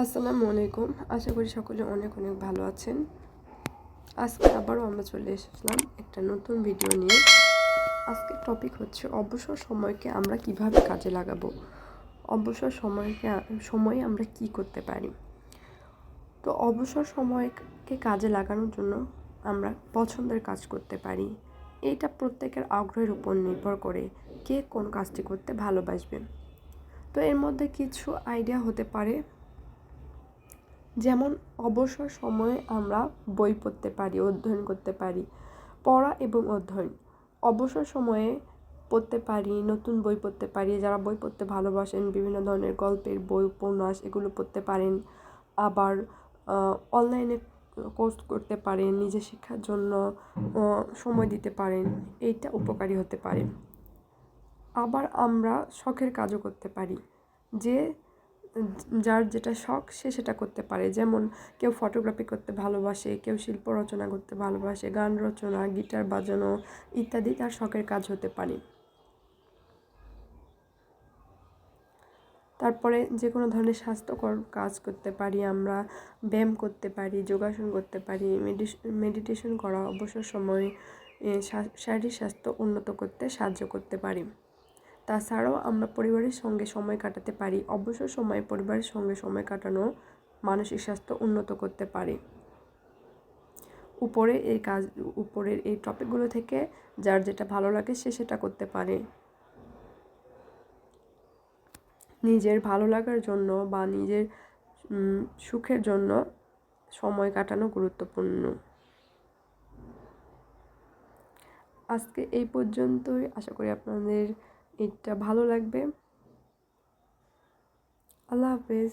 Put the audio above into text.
আসসালামু আলাইকুম। আশা করি সকলে অনেক অনেক ভালো আছেন। আজকে আবারও আমরা চলে এসেছিলাম একটা নতুন ভিডিও নিয়ে। আজকের টপিক হচ্ছে অবসর সময়কে আমরা কীভাবে কাজে লাগাবো? অবসর সময়কে, সময়ে আমরা কি করতে পারি? তো অবসর সময়কে কাজে লাগানোর জন্য আমরা পছন্দের কাজ করতে পারি। এইটা প্রত্যেকের আগ্রহের উপর নির্ভর করে কে কোন কাজটি করতে ভালোবাসবে। তো এর মধ্যে কিছু আইডিয়া হতে পারে। যেমন অবসর সময়ে আমরা বই পড়তে পারি, অধ্যয়ন করতে পারি, পড়া এবং অধ্যয়ন। অবসর সময়ে পড়তে পারি, নতুন বই পড়তে পারি, যারা বই পড়তে ভালোবাসেন, বিভিন্ন ধরনের গল্পের বই, উপন্যাস এগুলো পড়তে পারেন। আবার অনলাইনে কোর্স করতে পারেন নিজের শিক্ষার জন্য সময় দিতে পারেন, এইটা উপকারী হতে পারে। আবার আমরা শখের কাজও করতে পারি, যে যার যেটা শখ, সে সেটা করতে পারে। যেমন কেউ ফটোগ্রাফি করতে ভালোবাসে, কেউ শিল্প রচনা করতে ভালোবাসে, গান রচনা গিটার বাজানো ইত্যাদি তার শখের কাজ হতে পারে। তারপরে যে কোনো ধরনের স্বাস্থ্যকর কাজ করতে পারি আমরা, ব্যায়াম করতে পারি, যোগাসন করতে পারি মেডিটেশন করা অবসর সময়ে শারীরিক স্বাস্থ্য উন্নত করতে সাহায্য করতে পারি। তাছাড়াও আমরা পরিবারের সঙ্গে সময় কাটাতে পারি। অবসর সময়ে পরিবারের সঙ্গে সময় কাটানো মানসিক স্বাস্থ্য উন্নত করতে পারে। উপরে এই কাজ, উপরের এই টপিকগুলো থেকে যার যেটা ভালো লাগে সে সেটা করতে পারে। নিজের ভালো লাগার জন্য বা নিজের সুখের জন্য সময় কাটানো গুরুত্বপূর্ণ। আজকে এই পর্যন্তই। আশা করি আপনাদের এটা ভালো লাগবে। আল্লাহ হাফেজ।